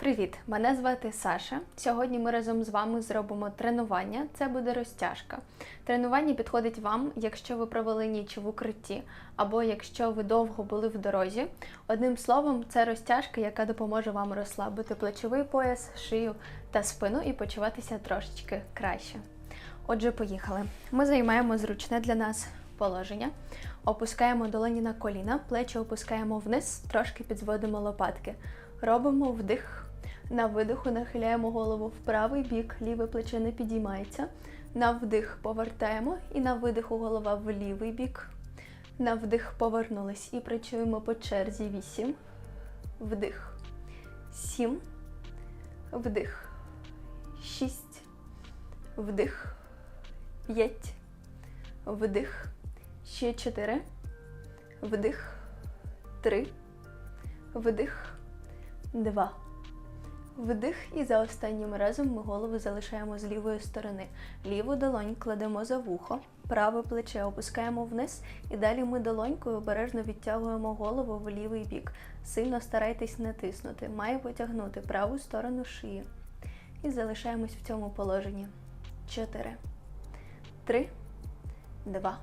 Привіт! Мене звати Саша. Сьогодні ми разом з вами зробимо тренування. Це буде розтяжка. Тренування підходить вам, якщо ви провели ніч в укритті, або якщо ви довго були в дорозі. Одним словом, це розтяжка, яка допоможе вам розслабити плечовий пояс, шию та спину і почуватися трошечки краще. Отже, поїхали. Ми займаємо зручне для нас положення. Опускаємо долоні на коліна, плечі опускаємо вниз, трошки підзводимо лопатки. Робимо вдих. На видиху нахиляємо голову в правий бік, ліве плече не підіймається. На вдих повертаємо і на видиху голова в лівий бік. На вдих повернулись і працюємо по черзі 8. Вдих. 7. Вдих. 6. Вдих. 5. Вдих. Ще 4. Вдих. 3. Вдих. Два. Вдих і за останнім разом ми голову залишаємо з лівої сторони. Ліву долонь кладемо за вухо, праве плече опускаємо вниз і далі ми долонькою обережно відтягуємо голову в лівий бік. Сильно старайтесь не тиснути. Має потягнути праву сторону шиї. І залишаємось в цьому положенні. Чотири. Три. Два.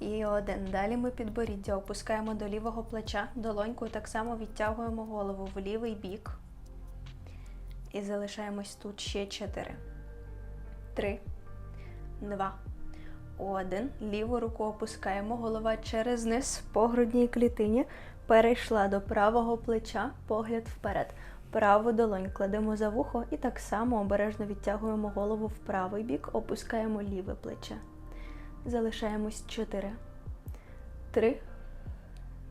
І один. Далі ми підборіддя опускаємо до лівого плеча, долонькою так само відтягуємо голову в лівий бік. І залишаємось тут ще 4. 3, 2, 1. Ліву руку опускаємо. Голова через низ по грудній клітині. Перейшла до правого плеча, погляд вперед. Праву долонь кладемо за вухо і так само обережно відтягуємо голову в правий бік, опускаємо ліве плече. Залишаємось 4, 3,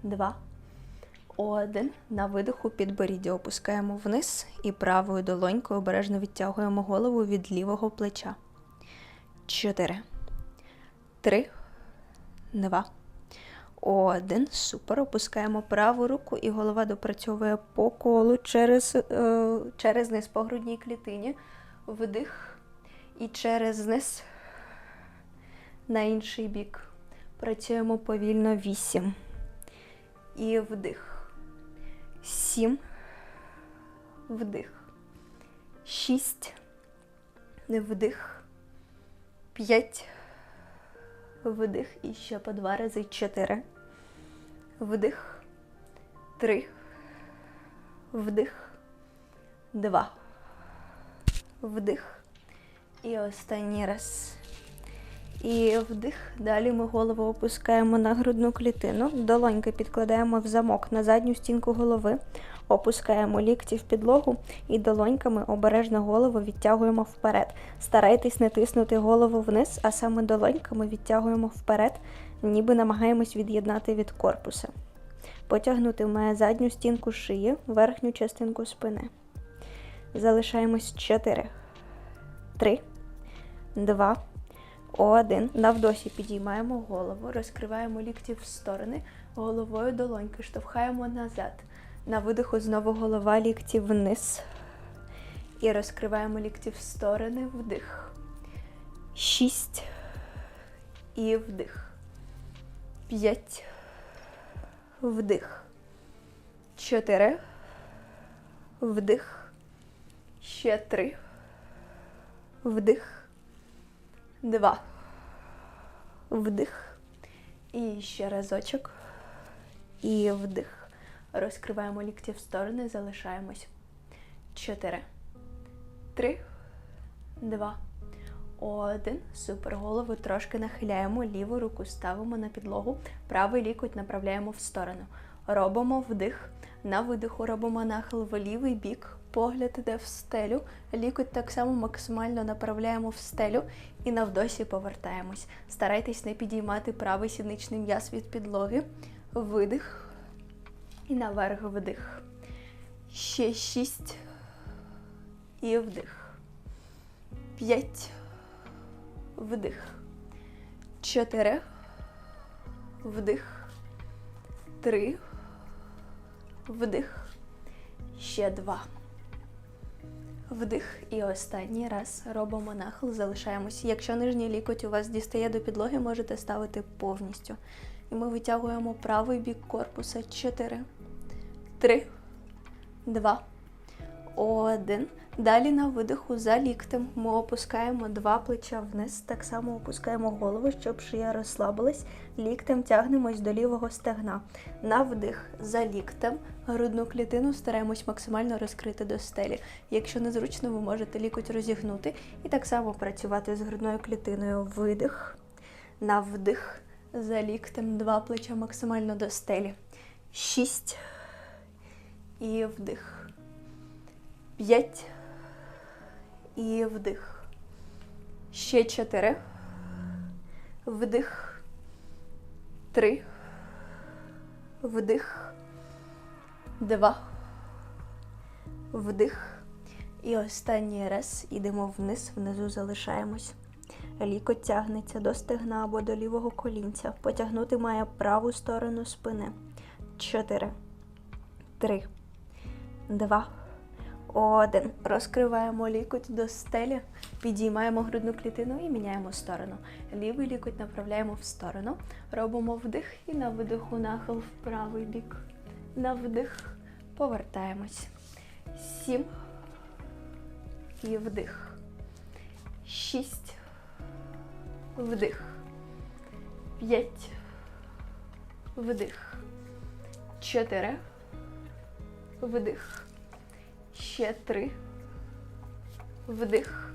2, 1. На видиху підборіддя опускаємо вниз і правою долонькою обережно відтягуємо голову від лівого плеча. 4, 3, 2, 1. Супер. Опускаємо праву руку і голова допрацьовує по колу через, е, через низ по грудній клітині. Вдих і через низ на інший бік. Працюємо повільно 8. І вдих. 7. Вдих. 6. Вдих. 5. Вдих. І ще по два рази. 4. Вдих. 3. Вдих. 2. Вдих. І останній раз. І вдих. Далі ми голову опускаємо на грудну клітину. Долоньки підкладаємо в замок на задню стінку голови, опускаємо лікті в підлогу і долоньками обережно голову відтягуємо вперед. Старайтесь не тиснути голову вниз, а саме долоньками відтягуємо вперед, ніби намагаємось від'єднати від корпуса. Потягнути має задню стінку шиї, верхню частинку спини. Залишаємось 4, 3, 2, один. На вдосі підіймаємо голову, розкриваємо лікті в сторони, головою долоньки штовхаємо назад. На видиху знову голова лікті вниз. І розкриваємо лікті в сторони, вдих. Шість. І вдих. П'ять. Вдих. Чотири. Вдих. Ще три. Вдих. Два. Вдих. І ще разочок. І вдих. Розкриваємо лікті в сторони, залишаємось. Чотири. Три. Два. Один. Супер. Голову трошки нахиляємо. Ліву руку ставимо на підлогу. Правий лікоть направляємо в сторону. Робимо вдих. На видиху робимо нахил в лівий бік. Погляд іде в стелю. Лікоть так само максимально направляємо в стелю і на вдосі повертаємось. Старайтесь не підіймати правий сідничний м'яз від підлоги. Видих. І наверх вдих. Ще шість. І вдих. П'ять. Вдих. Чотири. Вдих. Три. Вдих. Ще два. Вдих. І останній раз робимо нахил, залишаємось. Якщо нижній лікоть у вас дістає до підлоги, можете ставити повністю. І ми витягуємо правий бік корпуса. 4, 3, 2, Один. Далі на видиху за ліктем ми опускаємо два плеча вниз, так само опускаємо голову, щоб шия розслабилась. Ліктем тягнемось до лівого стегна. На вдих за ліктем. Грудну клітину стараємось максимально розкрити до стелі. Якщо незручно, ви можете лікоть розігнути і так само працювати з грудною клітиною. Видих. На вдих. За ліктем два плеча максимально до стелі. Шість. І вдих. П'ять. І вдих. Ще чотири. Вдих. Три. Вдих. Два. Вдих. І останній раз ідемо вниз, внизу залишаємось. Лікоть тягнеться до стегна або до лівого колінця. Потягнути має праву сторону спини. Чотири. Три. Два. Один. Розкриваємо лікоть до стелі, підіймаємо грудну клітину і міняємо сторону. Лівий лікоть направляємо в сторону. Робимо вдих і на видиху нахил в правий бік. На вдих повертаємось. Сім. І вдих. Шість. Вдих. П'ять. Вдих. Чотири. Вдих. Ще три. Вдих.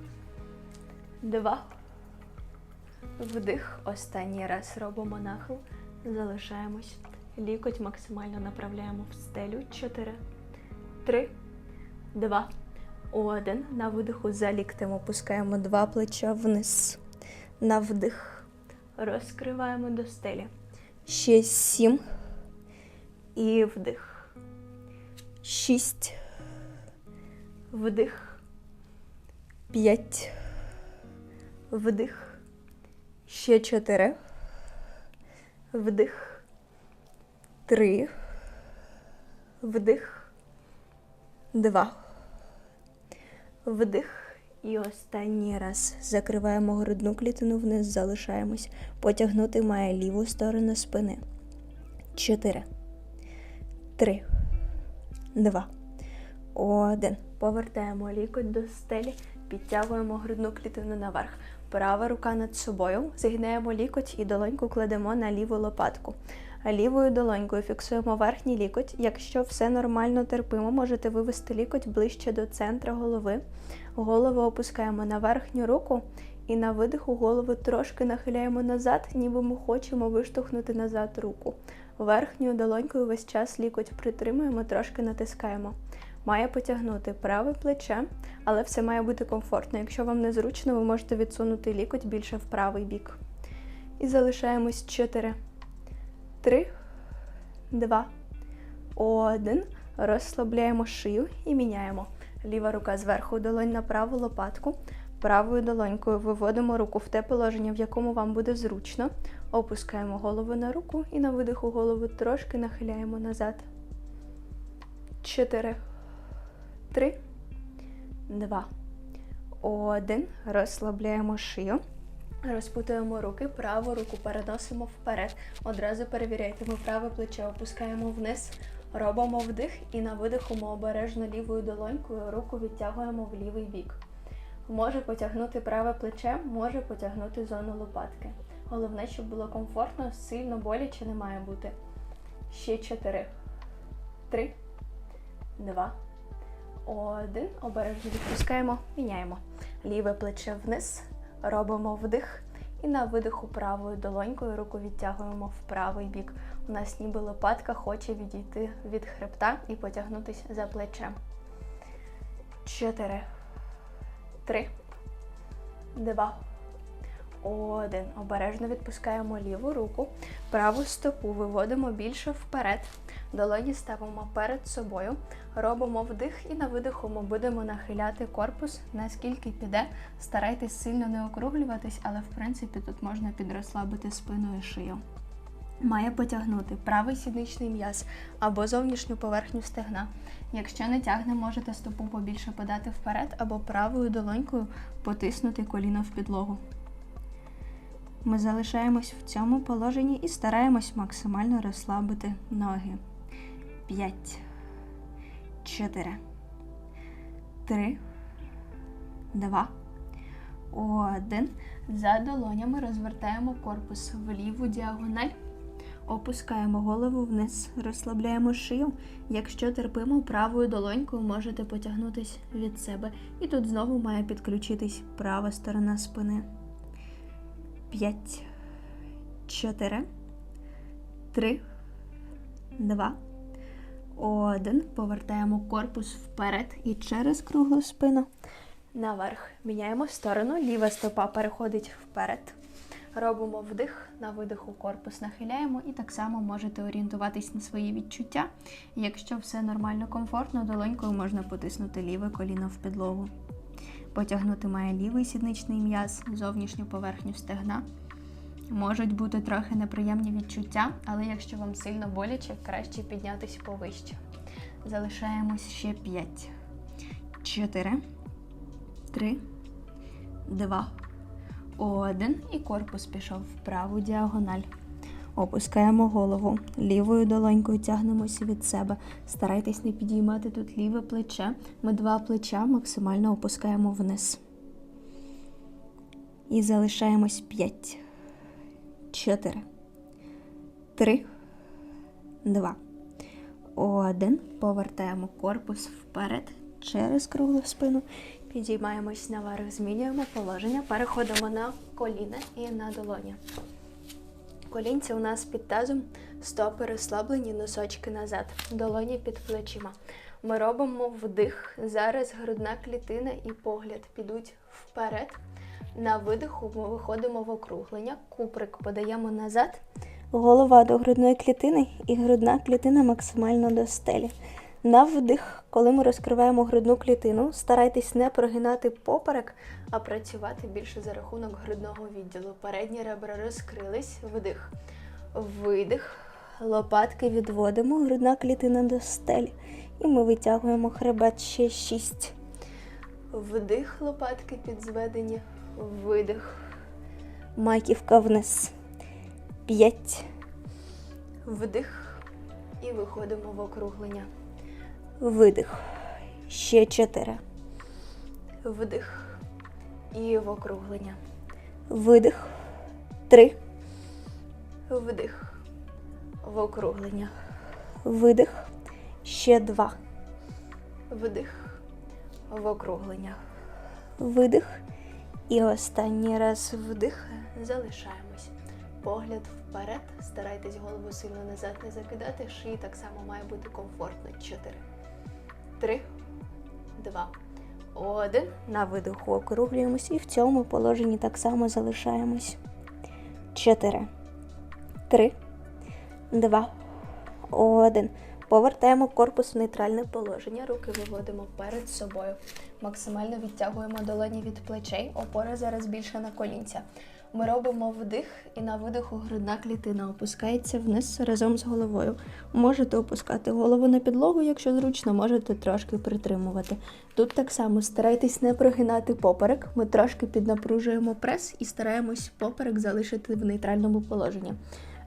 Два. Вдих. Останній раз робимо нахил. Залишаємось. Лікоть максимально направляємо в стелю. Чотири. Три. Два. Один. На видиху за ліктем опускаємо два плеча вниз. На вдих. Розкриваємо до стелі. Ще сім. І вдих. Шість. Вдих. П'ять. Вдих. Ще чотири. Вдих. Три. Вдих. Два. Вдих. І останній раз закриваємо грудну клітину вниз, залишаємось. Потягнути має ліву сторону спини. Чотири. Три. Два. Один. Повертаємо лікоть до стелі, підтягуємо грудну клітину наверх. Права рука над собою. Зігнаємо лікоть і долоньку кладемо на ліву лопатку. Лівою долонькою фіксуємо верхній лікоть. Якщо все нормально терпимо, можете вивести лікоть ближче до центра голови. Голову опускаємо на верхню руку і на видиху голову трошки нахиляємо назад, ніби ми хочемо виштовхнути назад руку. Верхньою долонькою весь час лікоть притримуємо, трошки натискаємо. Має потягнути праве плече, але все має бути комфортно. Якщо вам незручно, ви можете відсунути лікоть більше в правий бік. І залишаємось 4, 3, 2, 1. Розслабляємо шию і міняємо. Ліва рука зверху, долонь на праву лопатку. Правою долонькою виводимо руку в те положення, в якому вам буде зручно. Опускаємо голову на руку і на видиху голову трошки нахиляємо назад. 4, 3, 2, 1. Розслабляємо шию. Розпутуємо руки, праву руку переносимо вперед. Одразу перевіряйте, ми праве плече опускаємо вниз, робимо вдих і на видиху ми обережно лівою долонькою руку відтягуємо в лівий бік. Може потягнути праве плече, може потягнути зону лопатки. Головне, щоб було комфортно, сильно боляче не має бути. Ще 4, 3, 2, 1. Обережно відпускаємо, міняємо. Ліве плече вниз. Робимо вдих і на видиху правою долонькою руку відтягуємо в правий бік. У нас ніби лопатка хоче відійти від хребта і потягнутися за плечем. Чотири. Три. Два. Один. Обережно відпускаємо ліву руку. Праву стопу виводимо більше вперед. Долоні ставимо перед собою. Робимо вдих і на видиху ми будемо нахиляти корпус, наскільки піде. Старайтесь сильно не округлюватись, але в принципі тут можна підрослабити спину і шию. Має потягнути правий сідничний м'яз або зовнішню поверхню стегна. Якщо не тягне, можете стопу побільше подати вперед або правою долонькою потиснути коліно в підлогу. Ми залишаємось в цьому положенні і стараємось максимально розслабити ноги. 5, 4, три, два, один. За долонями розвертаємо корпус в ліву діагональ. Опускаємо голову вниз, розслабляємо шию. Якщо терпимо правою долонькою, можете потягнутися від себе. І тут знову має підключитись права сторона спини. П'ять, чотири, три, два, один. Повертаємо корпус вперед і через круглу спину. Наверх. Міняємо сторону. Ліва стопа переходить вперед. Робимо вдих, на видиху корпус нахиляємо і так само можете орієнтуватись на свої відчуття. Якщо все нормально, комфортно, долонькою можна потиснути ліве коліно в підлогу. Потягнути має лівий сідничний м'яз, зовнішню поверхню стегна. Можуть бути трохи неприємні відчуття, але якщо вам сильно боляче, краще піднятися повище. Залишаємось ще 5, 4, 3, 2, один. І корпус пішов в праву діагональ. Опускаємо голову. Лівою долонькою тягнемося від себе. Старайтесь не підіймати тут ліве плече. Ми два плеча максимально опускаємо вниз. І залишаємось 5, 4, 3, 2, 1. Повертаємо корпус вперед через круглу спину. Підіймаємось наверх, змінюємо положення, переходимо на коліна і на долоні. Колінці у нас під тазом, стопи розслаблені, носочки назад, долоні під плечима. Ми робимо вдих. Зараз грудна клітина і погляд підуть вперед. На видиху ми виходимо в округлення, куприк подаємо назад. Голова до грудної клітини і грудна клітина максимально до стелі. На вдих, коли ми розкриваємо грудну клітину, старайтесь не прогинати поперек, а працювати більше за рахунок грудного відділу. Передні ребра розкрились, вдих, видих, лопатки відводимо, грудна клітина до стелі. І ми витягуємо хребет ще 6. Вдих, лопатки підзведені, видих. Маківка вниз. 5. Вдих. І виходимо в округлення. Видих. Ще чотири. Вдих. І в округлення. Видих. Три. Вдих. В округлення. Видих. Ще два. Вдих. В округлення. Видих. І останній раз вдих. Залишаємось. Погляд вперед. Старайтесь голову сильно назад не закидати. Шиї так само має бути комфортно. Чотири. Три, два, один. На видиху округлюємось і в цьому положенні так само залишаємось. Чотири, три, два, один. Повертаємо корпус в нейтральне положення. Руки виводимо перед собою. Максимально відтягуємо долоні від плечей. Опора зараз більше на колінця. Ми робимо вдих і на видиху грудна клітина опускається вниз разом з головою. Можете опускати голову на підлогу, якщо зручно, можете трошки притримувати. Тут так само старайтесь не прогинати поперек. Ми трошки піднапружуємо прес і стараємось поперек залишити в нейтральному положенні.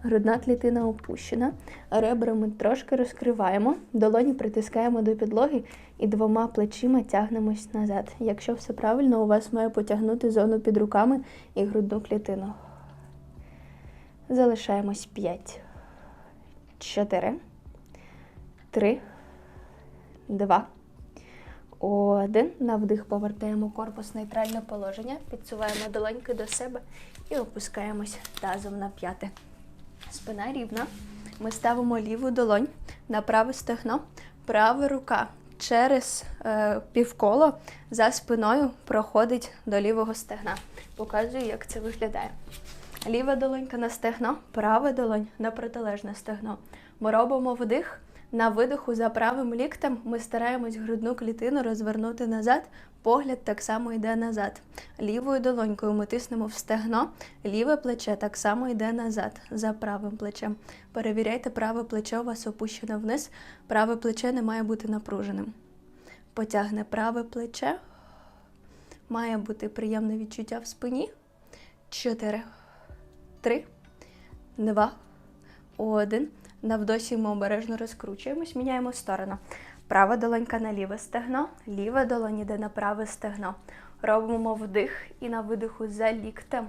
Грудна клітина опущена, ребра ми трошки розкриваємо, долоні притискаємо до підлоги і двома плечима тягнемось назад. Якщо все правильно, у вас має потягнути зону під руками і грудну клітину. Залишаємось 5, 4, 3, 2, 1. На вдих повертаємо корпус в нейтральне положення, підсуваємо долоньки до себе і опускаємось тазом на п'яте. Спина рівна. Ми ставимо ліву долонь на праве стегно, права рука через е, півколо за спиною проходить до лівого стегна. Показую, як це виглядає. Ліва долонька на стегно, права долонь на протилежне стегно. Ми робимо вдих. На видоху за правим ліктем ми стараємось грудну клітину розвернути назад, погляд так само йде назад. Лівою долонькою ми тиснемо в стегно, ліве плече так само йде назад, за правим плечем. Перевіряйте, праве плече у вас опущено вниз, праве плече не має бути напруженим. Потягне праве плече. Має бути приємне відчуття в спині. 4, 3, 2, 1. Навдосі ми обережно розкручуємось, міняємо сторону. Права долонька на ліве стегно, ліва долонь йде на праве стегно. Робимо вдих і на видиху за ліктем.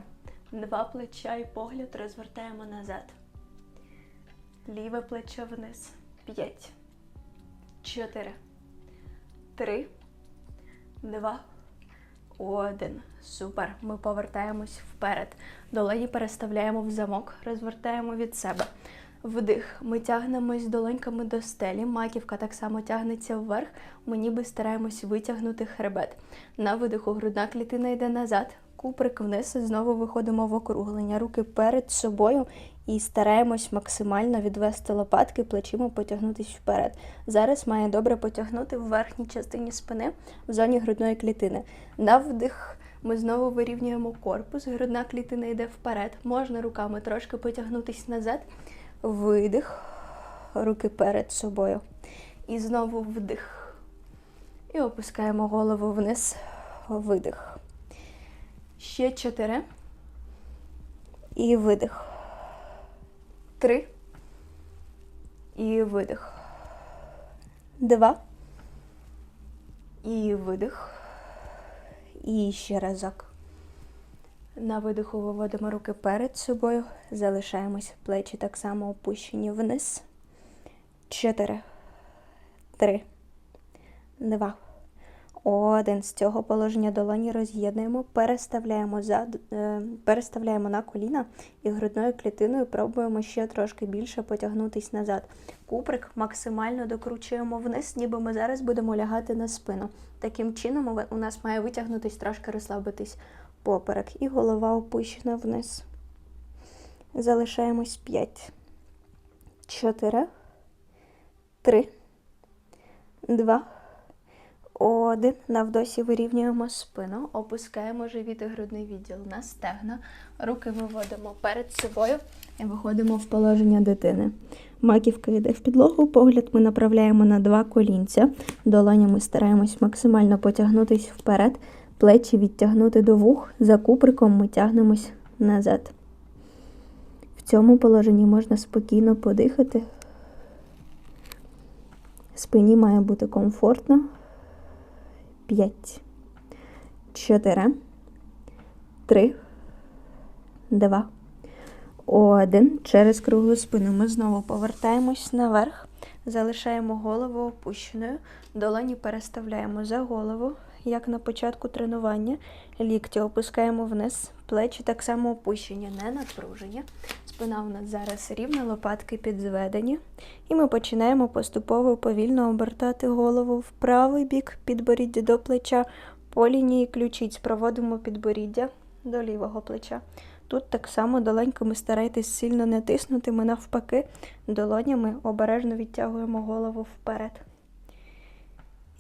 Два плеча і погляд розвертаємо назад. Ліве плече вниз. П'ять. Чотири. Три. Два. Один. Супер. Ми повертаємось вперед. Долоні переставляємо в замок, розвертаємо від себе. Вдих. Ми тягнемось долоньками до стелі. Маківка так само тягнеться вверх. Ми ніби стараємось витягнути хребет. На видиху грудна клітина йде назад. Куприк вниз. Знову виходимо в округлення. Руки перед собою і стараємось максимально відвести лопатки, плечима потягнутися вперед. Зараз має добре потягнути в верхній частині спини в зоні грудної клітини. На вдих ми знову вирівнюємо корпус, грудна клітина йде вперед. Можна руками трошки потягнутися назад. Видих, руки перед собою. І знову вдих. І опускаємо голову вниз. Видих. Ще чотири. І видих. Три. І видих. Два. І видих. І ще разок. На видиху виводимо руки перед собою. Залишаємось плечі так само опущені вниз. Чотири. Три. Два. Один. З цього положення долоні роз'єднуємо, переставляємо зад, е, переставляємо на коліна і грудною клітиною пробуємо ще трошки більше потягнутись назад. Куприк максимально докручуємо вниз, ніби ми зараз будемо лягати на спину. Таким чином у- у нас має витягнутись, трошки розслабитись поперек. І голова опущена вниз. Залишаємось 5, 4, 3, 2, один. На вдосі вирівнюємо спину, опускаємо живіт і грудний відділ на стегна. Руки виводимо перед собою і виходимо в положення дитини. Маківка йде в підлогу, погляд ми направляємо на два колінця. Долонями стараємось максимально потягнутись вперед, плечі відтягнути до вух. За куприком ми тягнемось назад. В цьому положенні можна спокійно подихати. Спині має бути комфортно. 5, 4, 3, 2, 1. Через круглу спину ми знову повертаємось наверх, залишаємо голову опущеною, долоні переставляємо за голову, як на початку тренування. Лікті опускаємо вниз, плечі так само опущені, не напружені. Спина у нас зараз рівна, лопатки підзведені. І ми починаємо поступово повільно обертати голову в правий бік, підборіддя до плеча, по лінії ключиць проводимо підборіддя до лівого плеча. Тут так само долоньками старайтесь сильно не тиснути, ми навпаки долонями обережно відтягуємо голову вперед.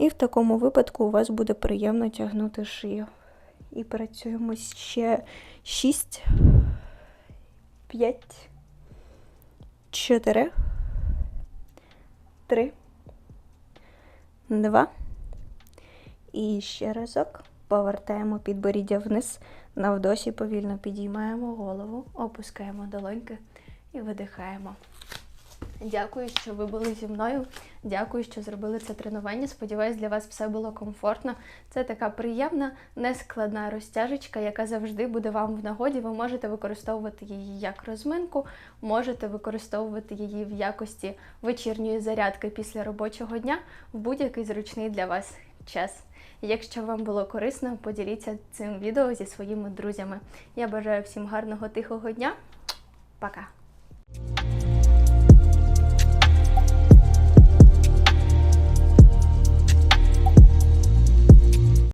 І в такому випадку у вас буде приємно тягнути шию. І працюємо ще 6, 5, 4, 3, 2. І ще разок повертаємо підборіддя вниз. На вдосі повільно підіймаємо голову, опускаємо долоньки і видихаємо. Дякую, що ви були зі мною. Дякую, що зробили це тренування. Сподіваюсь, для вас все було комфортно. Це така приємна, нескладна розтяжечка, яка завжди буде вам в нагоді. Ви можете використовувати її як розминку, можете використовувати її в якості вечірньої зарядки після робочого дня в будь-який зручний для вас час. Якщо вам було корисно, поділіться цим відео зі своїми друзями. Я бажаю всім гарного тихого дня. Пока!